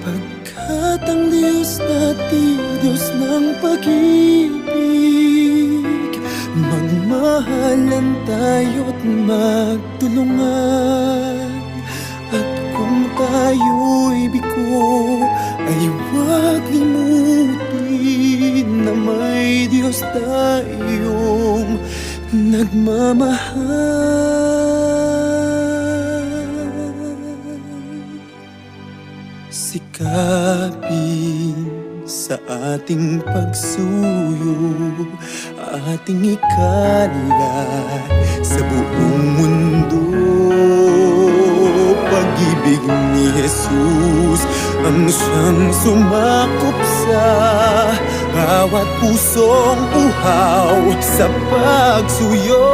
Pagkat ang Diyos natin, Diyos ng pag-ibig Magmahalan tayo't magtulungan. At kung tayo'y biko Ay huwag limutin na may Diyos tayong nagmamahal Sikapin sa ating pagsuyo Ating ikalat sa buong mundo. Pag-ibig ni Jesus Ang siyang sumakop sa Bawat pusong uhaw sa pagsuyo